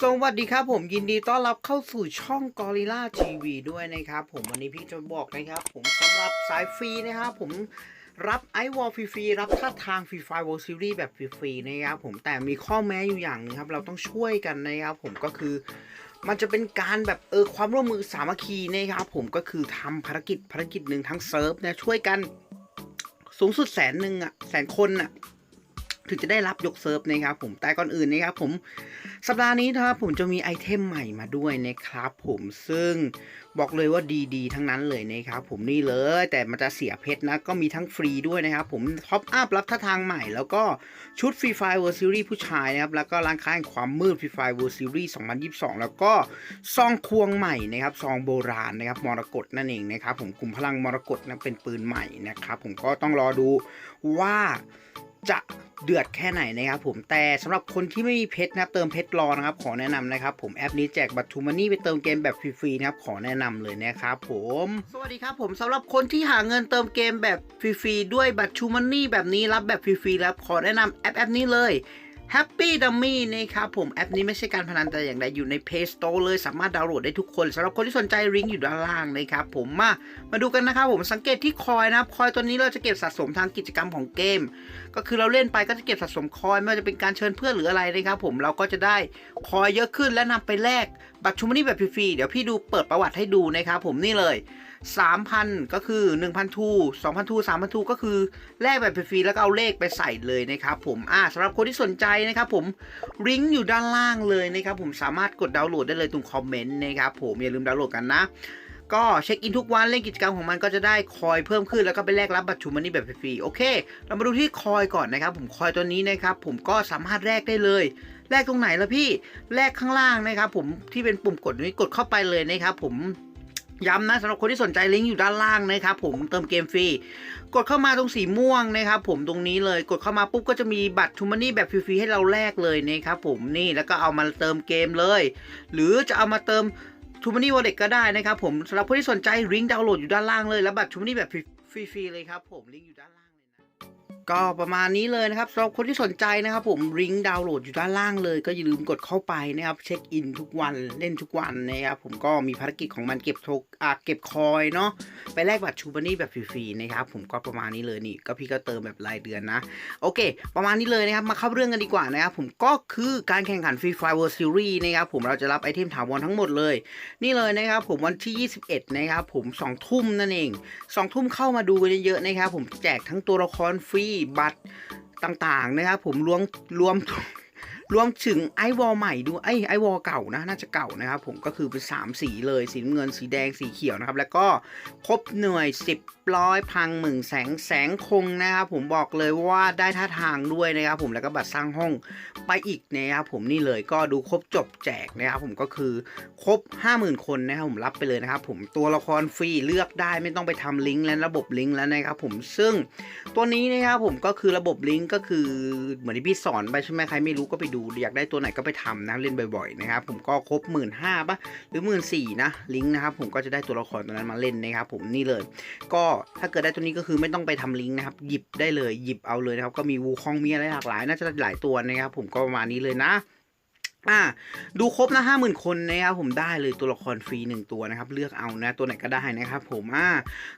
สวัสดีครับผมยินดีต้อนรับเข้าสู่ช่อง Gorilla TV ด้วยนะครับผมวันนี้พี่จะบอกนะครับ ผมสำหรับสายฟรีนะครับผมรับไอวอลฟรีๆรับท่าทางฟรีไฟวอลซีรีส์แบบฟรีๆนะครับผมแต่มีข้อแม้อยู่อย่างหนึงครับ เราต้องช่วยกันนะครับผมก็คือมันจะเป็นการแบบเออความร่วมมือสามัคคีนะครับผมก็คือทำภารกิจภารกิจหนึ่งทั้งเซิร์ฟเนี่ยช่วยกัน สูงสุดแสนหนึ่งอะแสนคนอะ ถึงจะได้รับยกเซิร์ฟนะครับผมแต่ก่อนอื่นนะครับผมสัปดาห์นี้นะครับผมจะมีไอเทมใหม่มาด้วยนะครับผมซึ่งบอกเลยว่าดีๆ ทั้งนั้นเลยนะครับผมนี่เลยแต่มันจะเสียเพชรนะก็มีทั้งฟรีด้วยนะครับผมท็อปอัพรับท่าทางใหม่ แล้วก็ชุดฟรีไฟเวอร์ซีรีส์ผู้ชายนะครับแล้วก็ร้านค้าแห่งความมืดฟรีไฟเวอร์ซีรีส์2022 แล้วก็ซองควงใหม่นะครับซองโบราณนะครับมรกตนั่นเองนะครับผมกลุ่มพลังมรกตนะเป็นปืนใหม่นะครับผมก็ต้องรอดูว่า จะเดือดแค่ไหนนะครับผมแต่สำหรับคนที่ไม่มีเพชรนะครับเติมเพชรรอนะครับขอแนะนำนะครับผมแอปนี้แจกบัตรทูมานี่ไปเติมเกมแบบฟรีๆนะครับขอแนะนำเลยนะครับผมสวัสดีครับผมสำหรับคนที่หาเงินเติมเกมแบบฟรีๆด้วยบัตรทูมานี่แบบนี้รับแบบฟรีๆแล้วขอแนะนำแอปแอปนี้เลย Happy Dummy นะครับผมแอปนี้ไม่ใช่การพนันแต่อย่างใดอยู่ใน Play Store เลยสามารถดาวน์โหลดได้ทุกคนสำหรับคนที่สนใจลิงอยู่ด้านล่างนะครับผมมามาดูกันนะครับผมสังเกตที่คอยนะครับคอยตัวนี้เราจะเก็บสะสมทางกิจกรรมของเกม ก็คือเราเล่นไปก็จะเก็บสะสมคอยไม่ว่าจะเป็นการเชิญเพื่อนหรืออะไรนะครับผมเราก็จะได้คอยเยอะขึ้นและนำไปแลกบัตรชูมันนี่แบบฟรีๆเดี๋ยวพี่ดูเปิดประวัติให้ดูนะครับผมนี่เลย 3,000 ก็คือ 1,000ทู2,000ทู3,000ทูก็คือแลกแบบฟรีแล้วก็เอาเลขไปใส่เลยนะครับผมอ่าสำหรับคนที่สนใจนะครับผมลิงก์อยู่ด้านล่างเลยนะครับผมสามารถกดดาวน์โหลดได้เลยตรงคอมเมนต์นะครับผมอย่าลืมดาวน์โหลดกันนะก็เช็คอินทุกวันเล่นกิจกรรมของมันก็จะได้คอยเพิ่มขึ้นแล้วก็ไปแลกรับบัตรชูมันนี่แบบฟรีโอเค เรามาดูที่คอยก่อนนะครับ ผมคอยตัวนี้นะครับผมก็สามารถแลกได้เลยแลกตรงไหนล่ะพี่แลกข้างล่างนะครับผมที่เป็นปุ่มกดนี้กดเข้าไปเลยนะครับผม ย้ำนะสำหรับคนที่สนใจลิงก์อยู่ด้านล่างนะครับผมเติมเกมฟรีกดเข้ามาตรงสีม่วงนะครับผมตรงนี้เลยกดเข้ามาปุ๊บก็จะมีบัตรทูมันนี่แบบฟรีๆให้เราแลกเลยนะครับผมนี่แล้วก็เอามาเติมเกมเลย หรือจะเอามาเติมทูมานี่วอลเล็ตก็ได้นะครับผมสำหรับคนที่สนใจลิงก์ดาวน์โหลดอยู่ด้านล่างเลย แล้วบัตรทูมานี่แบบฟรีๆเลยครับผมลิงก์อยู่ด้านล่าง ก็ประมาณนี้เลยนะครับสำหรับคนที่สนใจนะครับ ผมลิงก์ดาวน์โหลดอยู่ด้านล่างเลย ก็อย่าลืมกดเข้าไปนะครับ เช็คอินทุกวันเล่นทุกวันนะครับผมก็มีภารกิจของมันเก็บโทอ่าเก็บคอยเนาะไปแลกบัตรทูมานี่แบบฟรีๆนะครับผมก็ประมาณนี้เลยนี่ก็พี่ก็เติมแบบรายเดือนนะ โอเค ประมาณนี้เลยนะครับมาเข้าเรื่องกันดีกว่านะครับผมก็คือการแข่งขัน Free Fire World Series นะครับผมเราจะรับไอเทมถาวรทั้งหมดเลย นี่เลยนะครับผมวันที่ 21 นะครับผม2ทุ่มนั่นเอง2ทุ่มเข้ามาดูกันเยอะๆนะครับผมแจกทั้งตัวละครฟรีบัตรต่างๆนะครับ ผมรวมรวม รวมถึงไอวอลใหม่ด้วยไอไอวอลเก่านะน่าจะเก่านะครับผมก็คือเป็นสามสีเลย สีเงินสีแดงสีเขียวนะครับ แล้วก็ครบหน่วย 10ร้อยพังหมื่นแสงแสงคงนะครับผมบอกเลยว่าได้ท่าทางด้วยนะครับผมแล้วก็บัตรสร้างห้องไปอีกนะครับผมนี่เลยก็ดูครบจบแจกนะครับผมก็คือครบ 50,000 คนนะครับผมรับไปเลยนะครับผมตัวละครฟรีเลือกได้ไม่ต้องไปทำลิงก์และระบบลิงก์แล้วนะครับผมซึ่งตัวนี้นะครับผมก็คือระบบลิงก์ก็คือเหมือนที่พี่สอนไปใช่ไหมใครไม่รู้ก็ไปดูอยากได้ตัวไหนก็ไปทำนะเล่นบ่อยๆนะครับผมก็ครบหมื่นห้าป่ะหรือหมื่นสี่นะลิงก์นะครับผมก็จะได้ตัวละครตัวนั้นมาเล่นนะครับผมนี่เลย ก็ถ้าเกิดได้ตัวนี้ก็คือไม่ต้องไปทำลิงก์นะครับหยิบได้เลยหยิบเอาเลยนะครับก็มีวูคองมีอะไรหลากหลายน่าจะหลายตัวนะครับผมก็ประมาณนี้เลยนะ อ่าดูครบนะห้าหมื่นคนนะครับผมได้เลยตัวละครฟรีหนึ่งตัวนะครับ เลือกเอานะตัวไหนก็ได้นะครับ ผมอ่า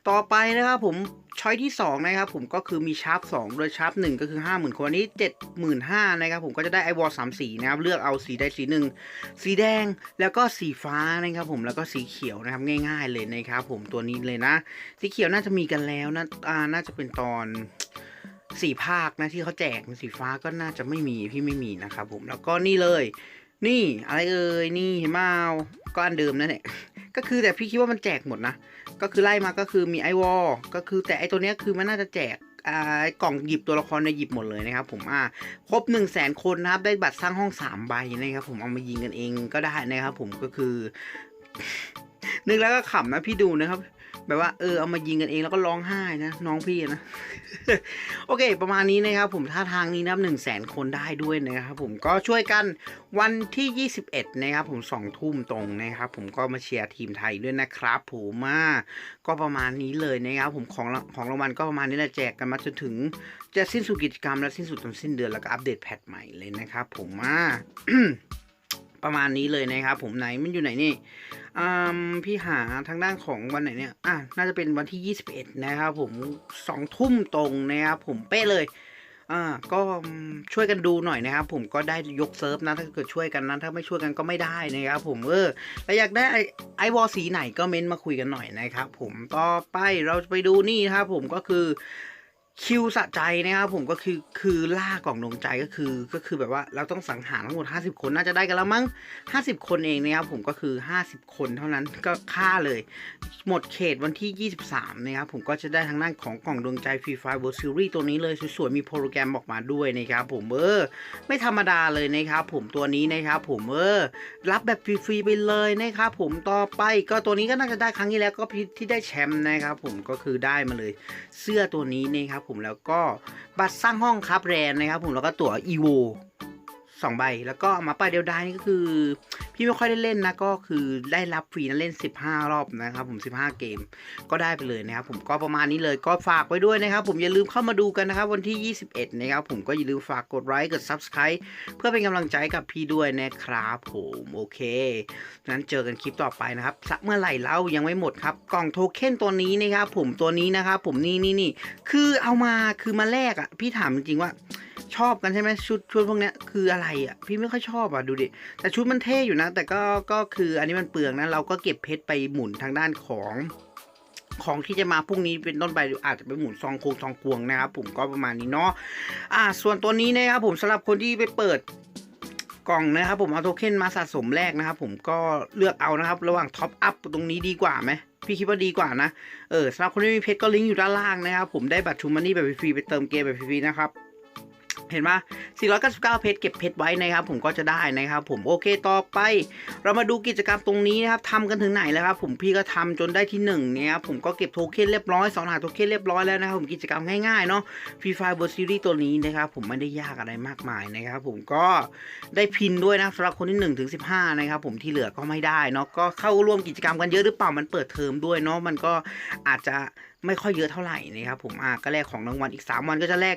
ต่อไปนะครับผมช้อยที่สองนะครับผมก็คือมีชาร์ปสองโดยชาร์ปหนึ่งก็คือห้าหมื่นคนอันนี้เจ็ดหมื่นห้านะครับผมก็จะได้ไอวอลสามสีนะครับเลือกเอาสีใดสีหนึ่งสีแดงแล้วก็สีฟ้านะครับผมแล้วก็สีเขียวนะครับง่าย ๆ เลยนะครับผมตัวนี้เลยนะ สีเขียวน่าจะมีกันแล้วนะอ่าน่าจะเป็นตอน สี่ภาคนะที่เขาแจกสีฟ้าก็น่าจะไม่มีพี่ไม่มีนะครับผมแล้วก็นี่เลย นี่อะไรเอ่ยนี่เห็นเปล่าก็อันเดิมนั่นแหละก็คือแต่พี่คิดว่ามันแจกหมดนะ ก็คือไล่มาก็คือมีไอวอลก็คือแต่ไอตัวเนี้ยคือมันน่าจะแจกอ่ากล่องหยิบตัวละครในหยิบหมดเลยนะครับผมอ่าครบ1นึ่งแสนคนนะครับ ได้บัตรสร้างห้อง 3 ใบนะครับผมเอามายิงกันเองก็ได้นะครับผมก็คือ นึกแล้วก็ขำนะพี่ดูนะครับ แบบว่าเออเอามายิงกันเองแล้วก็ร้องไห้นะน้องพี่นะ โอเค ประมาณนี้นะครับผมท่าทางนี้นับหนึ่งแสนคนได้ด้วยนะครับผมก็ช่วยกันวันที่ 21 นะครับผมสองทุ่มตรงนะครับผมก็มาเชียร์ทีมไทยด้วยนะครับผมมาก็ประมาณนี้เลยนะครับผมของรางของรางวัลก็ประมาณนี้แหละแจกกันมาจนถึงจะสิ้นสุดกิจกรรมและสิ้นสุดจนสิ้นเดือนแล้วก็อัปเดตแพทใหม่เลยนะครับผมมา ประมาณนี้เลยนะครับผมไหนมันอยู่ไหนนี่อืมพี่หาทางด้านของวันไหนเนี่ยอะน่าจะเป็นวันที่ 21 นะครับผมสองทุ่มตรงนะครับผมเป๊ะเลยอ่าก็ช่วยกันดูหน่อยนะครับ ผมก็ได้ยกเซิร์ฟนะถ้าเกิดช่วยกันนะถ้าไม่ช่วยกันก็ไม่ได้นะครับผมเออแล้วอยากได้ไอวอลสีไหนก็เม้นมาคุยกันหน่อยนะครับผมต่อไปเราจะไปดูนี่นะครับผมก็คือ คิวสะใจนะครับผมก็คือคือล่ากล่องดวงใจก็คือก็คือแบบว่าเราต้องสังหารทั้งหมด 50 คนน่าจะได้กันแล้วมั้ง 50 คนเองนะครับผมก็คือ 50 คนเท่านั้นก็ฆ่าเลย หมดเขตวันที่ 23 นะครับผมก็จะได้ทางด้านของกล่องดวงใจฟรีไฟเวอร์ซีรีส์ตัวนี้เลย สวยๆ มีโปรแกรมออกมาด้วยนะครับผมเออไม่ธรรมดาเลยนะครับผมตัวนี้นะครับผมเออรับแบบฟรีๆไปเลยนะครับผมต่อไปก็ตัวนี้ก็น่าจะได้ครั้งที่แล้วก็ที่ได้แชมป์นะครับผมก็คือได้มาเลย เสื้อตัวนี้นะครับผมแล้วก็บัตรสร้างห้องครับแรนนะครับผมแล้วก็ตั๋วอีโวสองใบ แล้วก็มาป้าเดียวดายนี่ก็คือ พี่ไม่ค่อยได้เล่นนะก็คือได้รับฟรีนะเล่น 15 รอบนะครับผม 15 เกมก็ได้ไปเลยนะครับผมก็ประมาณนี้เลยก็ฝากไว้ด้วยนะครับผมอย่าลืมเข้ามาดูกันนะครับวันที่ 21 นะครับผมก็อย่าลืมฝากกดไลค์กด Subscribe เพื่อเป็นกำลังใจกับพี่ด้วยนะครับผมโอเคงั้นเจอกันคลิปต่อไปนะครับสักเมื่อไหร่เล่ายังไม่หมดครับกล่องโทเค็นตัวนี้นะครับผมตัวนี้นะครับผมนี่นี่นี่คือเอามาคือมาแลกอะพี่ถามจริงว่า ชอบกันใช่ไหมชุดชุดพวกเนี้ยคืออะไรอะ พี่ไม่ค่อยชอบอะดูดิ แต่ชุดมันเท่อยู่นะ แต่ก็ก็คืออันนี้มันเปลืองนะ เราก็เก็บเพชรไปหมุนทางด้านของของที่จะมาพรุ่งนี้เป็นต้นไปอาจจะไปหมุนซองโคงซองควงนะครับผมก็ประมาณนี้เนาะอ่า ส่วนตัวนี้นะครับผมสำหรับคนที่ไปเปิดกล่องนะครับผมเอาโทเค็นมาสะสมแรกนะครับผมก็เลือกเอานะครับ ระหว่างท็อปอัพตรงนี้ดีกว่าไหมพี่คิดว่าดีกว่านะ เออสำหรับคนที่มีเพชรก็ลิงก์อยู่ด้านล่างนะครับผมได้บัตรชูมันนี่แบบฟรีไปเติมเกมแบบฟรีนะครับ เห็นไหม499 เพชรเก็บเพชรไว้นะครับ ผมก็จะได้นะครับ ผมโอเคต่อไป เรามาดูกิจกรรมตรงนี้นะครับทำกันถึงไหนแล้วครับผมพี่ก็ทำจนได้ที่1เนี่ยครับผมก็เก็บโทเค็นเรียบร้อยสองหาโทเค็นเรียบร้อยแล้วนะครับผมกิจกรรมง่ายๆเนาะฟรีไฟเบอร์ซีรีส์ตัวนี้นะครับผมไม่ได้ยากอะไรมากมายนะครับ ผมก็ได้พินด้วยนะสำหรับคนที่1ถึง15นะครับผมที่เหลือก็ไม่ได้เนาะก็เข้าร่วมกิจกรรมกันเยอะหรือเปล่ามันเปิดเทอมด้วยเนาะมันก็อาจจะไม่ค่อยเยอะเท่าไหร่นะครับผมอ่าก็แลกของรางวัลอีก 3 วันก็จะแลก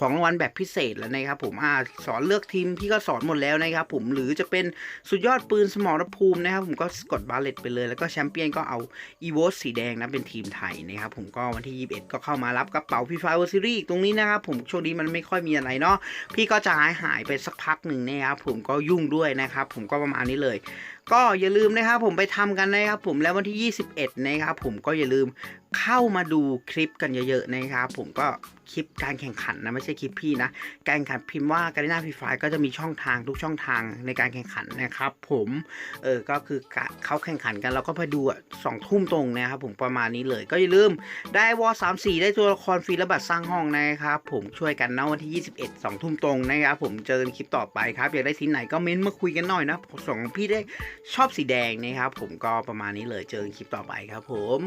ของรางวัลแบบพิเศษแล้วนะครับผมอ่าสอนเลือกทีมพี่ก็สอนหมดแล้วนะครับผมหรือจะเป็นสุดยอดปืนสมรภูมินะครับผมก็กดบาเลตไปเลยแล้วก็แชมเปี้ยนก็เอาอีโวสสีแดงนะเป็นทีมไทยนะครับผมก็วันที่ 21 ก็เข้ามารับกระเป๋าพี่ไฟเวอร์ซีรีส์ตรงนี้นะครับผมช่วงนี้มันไม่ค่อยมีอะไรเนาะพี่ก็จะหายหายไปสักพักหนึ่งนะครับผมก็ยุ่งด้วยนะครับผมก็ประมาณนี้เลย ก็อย่าลืมนะครับผมไปทำกันนะครับผมแล้ววันที่ 21 นะครับผมก็อย่าลืมเข้ามาดูคลิปกันเยอะๆนะครับผมก็คลิปการแข่งขันนะไม่ใช่คลิปพี่นะ การแข่งขันพิมพ์ว่าการีนาฟรีไฟก็จะมีช่องทางทุกช่องทางในการแข่งขันนะครับ ผมเออก็คือเขาแข่งขันกันเราก็ไปดูอะสองทุ่มตรงนะครับผมประมาณนี้เลย ก็อย่าลืมได้วอสามสี่ได้ตัวละครฟรีและบัตรสร้างห้องนะครับผมช่วยกันนะวันที่ 21 2 ทุ่มตรงนะครับผมเจอคลิปต่อไปครับอยากได้ทีไหนก็เม้นต์มาคุยกันหน่อยนะสองพี่ได้ชอบสีแดงนะครับ ผมก็ประมาณนี้เลยเจอกันคลิปต่อไปครับผม